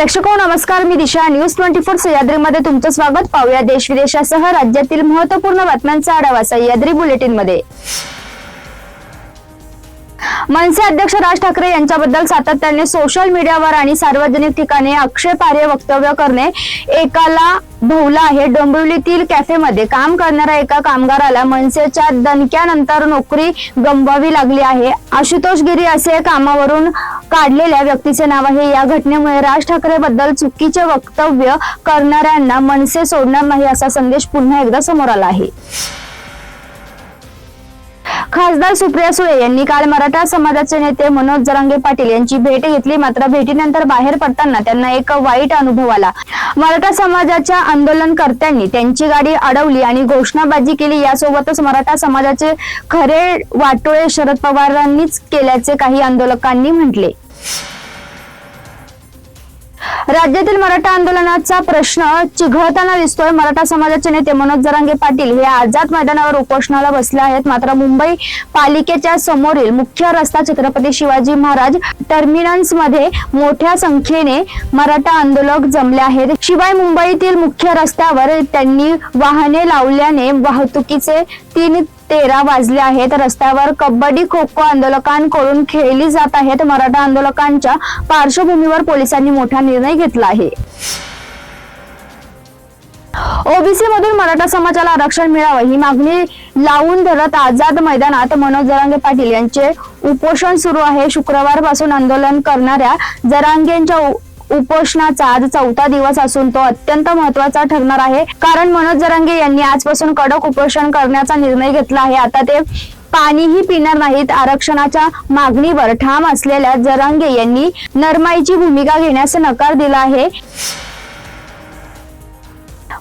प्रेक्षको नमस्कार मी Disha. News twenty four सह्याद्रीमध्ये तुमचं स्वागत. पाहूया देश विदेशासह राज्यातील महत्त्वपूर्ण बातम्यांचा आढावा सह्याद्री बुलेटिनमध्ये मनसे अध्यक्ष राज ठाकरे यांच्याबद्दल सातत्याने सोशल मीडियावर आणि सार्वजनिक ठिकाणी आक्षेपार्ह वक्तव्य करणे एकाला भोवला आहे. डोंबिवलीतील कॅफेमध्ये काम करणाऱ्या एका कामगाराला मनसेच्या दणक्यानंतर नोकरी गमवावी लागली आहे. आशुतोष गिरी असे कामावरून काढलेल्या व्यक्तीचे नाव आहे. या घटनेमुळे राज ठाकरे बद्दल चुकीचे वक्तव्य करणाऱ्यांना मनसे सोडणार नाही असा संदेश पुन्हा एकदा समोर आला आहे. खासदार सुप्रिया सुळे यांनी काल मराठा समाजाचे नेते मनोज जरांगे पाटील यांची भेट घेतली. मात्र भेटीनंतर बाहेर पडताना त्यांना एक वाईट अनुभव आला. मराठा समाजाच्या आंदोलनकर्त्यांनी त्यांची गाडी अडवली आणि घोषणाबाजी केली. यासोबतच मराठा समाजाचे खरे वाटोळे शरद पवारांनीच केल्याचे काही आंदोलकांनी म्हटले. राज्यातील मराठा आंदोलनाचा प्रश्न चिघळताना दिसतोय. मराठा समाजाचे नेते मनोज जरांगे पाटील हे आझाद मैदानावर उपोषणाला बसले आहेत. मात्र मुंबई पालिकेच्या समोरील मुख्य रस्ता छत्रपती शिवाजी महाराज टर्मिनसमध्ये मोठ्या संख्येने मराठा आंदोलक जमले आहेत. शिवाय मुंबईतील मुख्य रस्त्यावर त्यांनी वाहने लावल्याने वाहतुकीचे तीन तेरा वाजले आहेत. रस्त्यावर कबड्डी खो खो आंदोलकांकडून खेळली जात आहेत. मराठा आंदोलकांच्या पार्श्वभूमीवर पोलिसांनी मोठा निर्णय घेतला आहे. ओबीसी मधून मराठा समाजाला आरक्षण मिळावं ही मागणी लावून धरत आझाद मैदानात मनोज जरांगे पाटील यांचे उपोषण सुरू आहे. शुक्रवारपासून आंदोलन करणाऱ्या जरांगेंच्या उपोषणाचा आज चौथा दिवस असून तो अत्यंत महत्त्वाचा ठरणार आहे. कारण मनोज जरांगे यांनी आजपासून कडक उपोषण करण्याचा निर्णय घेतला आहे. आता ते पाणीही पिणार नाहीत. आरक्षणाच्या मागणीवर ठाम असलेल्या जरांगे यांनी नरमाईची भूमिका घेण्यास नकार दिला आहे.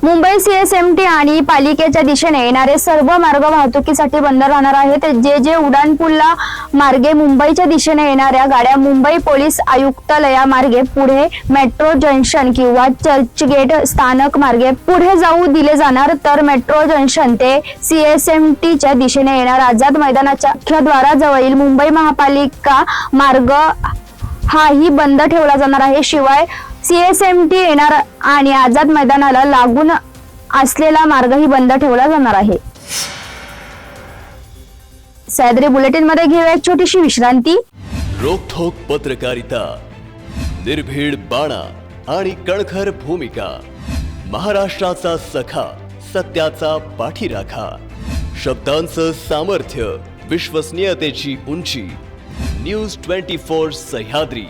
मुंबई सीएसएमटी आणि पालिकेच्या दिशेने येणारे सर्व मार्ग वाहतुकीसाठी बंद राहणार आहेत. जे जे उड्डाणपूलला मार्गे मुंबईच्या दिशेने येणाऱ्या गाड्या मुंबई पोलीस आयुक्तालया मार्गे पुढे मेट्रो जंक्शन किंवा चर्चगेट स्थानक मार्गे पुढे जाऊ दिले जाणार. तर मेट्रो जंक्शन ते सीएसएमटीच्या दिशेने येणार आझाद मैदानाच्या मुख्यद्वाराजवळील मुंबई महापालिका मार्ग हाही बंद ठेवला जाणार आहे. शिवाय सीएसएमटी येणार आणि आझाद मैदानाला लागून असलेला मार्गही बंद ठेवला जाणार आहे. सह्याद्री बुलेटिनमध्ये घेऊया एक छोटीशी विश्रांती. रोखोक पत्रकारिता निर्भीड बाणा आणि कणखर भूमिका महाराष्ट्राचा सखा सत्याचा पाठीराखा शब्दांचं सामर्थ्य विश्वसनीयतेची उंची न्यूज ट्वेंटी फोर सह्याद्री.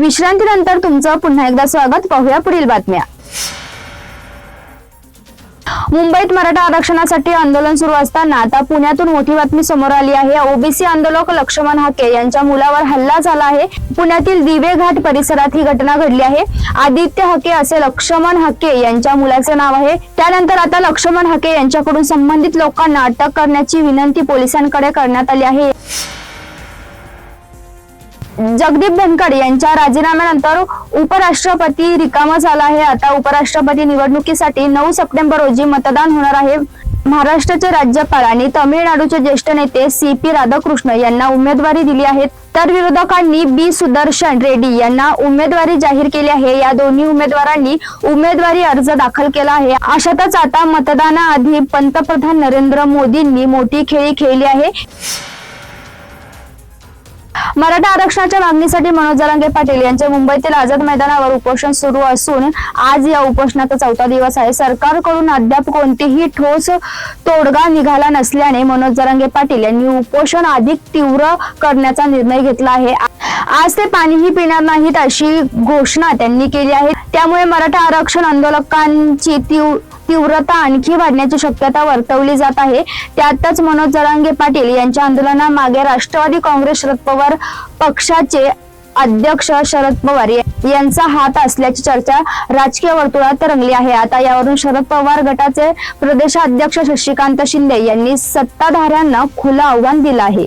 विश्रांतीनंतर तुमचं पुन्हा एकदा स्वागत. पाहूया पुढील बातम्या. मुंबईत मराठा आरक्षणासाठी आंदोलन सुरू असताना आता पुण्यातून मोठी बातमी समोर आली आहे. ओबीसी आंदोलक लक्ष्मण हाके यांच्या मुलावर हल्ला झाला आहे. पुण्यातील दिवे घाट परिसरात ही घटना घडली आहे. आदित्य हके असे लक्ष्मण हके यांच्या मुलाचे नाव आहे. त्यानंतर आता लक्ष्मण हके यांच्याकडून संबंधित लोकांना अटक करण्याची विनंती पोलिसांकडे करण्यात आली आहे. जगदीप धनखड यांच्या राजीनाम्यानंतर उपराष्ट्रपती रिकामा झाला आहे. आता उपराष्ट्रपती निवडणुकीसाठी नऊ सप्टेंबर रोजी मतदान होणार आहे. महाराष्ट्राचे राज्यपाल आणि तमिळनाडूचे ज्येष्ठ नेते सी पी राधाकृष्ण यांना उमेदवारी दिली आहे. तर विरोधकांनी बी सुदर्शन रेड्डी यांना उमेदवारी जाहीर केली आहे. या दोन्ही उमेदवारांनी उमेदवारी अर्ज दाखल केला आहे. अशातच आता मतदानाआधी पंतप्रधान नरेंद्र मोदींनी मोठी खेळी खेळली आहे. मराठा आरक्षणाच्या मागणीसाठी मनोज जरांगे पाटील यांचे मुंबईतील आझाद मैदानावर उपोषण सुरू असून आज या उपोषणाचा चौथा दिवस आहे. सरकारकडून अद्याप कोणतीही ठोस तोडगा निघाला नसल्याने मनोज जरांगे पाटील यांनी उपोषण अधिक तीव्र करण्याचा निर्णय घेतला आहे. आज ते पाणीही पिणार नाहीत अशी घोषणा त्यांनी केली आहे. त्यामुळे मराठा आरक्षण आंदोलकांची तीव्र तीव्रता आणखी वाढण्याची शक्यता वर्तवली जात आहे. त्यातच मनोज जरांगे पाटील यांच्या आंदोलनामागे राष्ट्रवादी काँग्रेस शरद पवार पक्षाचे अध्यक्ष शरद पवार यांचा हात असल्याची चर्चा राजकीय वर्तुळात रंगली आहे. आता यावरून शरद पवार गटाचे प्रदेशाध्यक्ष शशिकांत शिंदे यांनी सत्ताधाऱ्यांना खुलं आव्हान दिलं आहे.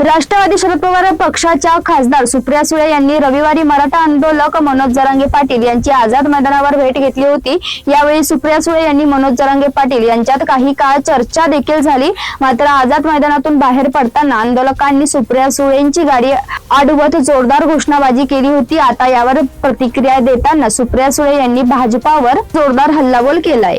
राष्ट्रवादी शरद पवार पक्षाच्या खासदार सुप्रिया सुळे यांनी रविवारी मराठा आंदोलक मनोज जरांगे पाटील यांची आझाद मैदानावर भेट घेतली होती. यावेळी सुप्रिया सुळे यांनी मनोज जरांगे पाटील यांच्यात काही काळ चर्चा देखील झाली. मात्र आझाद मैदानातून बाहेर पडताना आंदोलकांनी सुप्रिया सुळेंची गाडी अडवत जोरदार घोषणाबाजी केली होती. आता यावर प्रतिक्रिया देताना सुप्रिया सुळे यांनी भाजपावर जोरदार हल्लाबोल केलाय.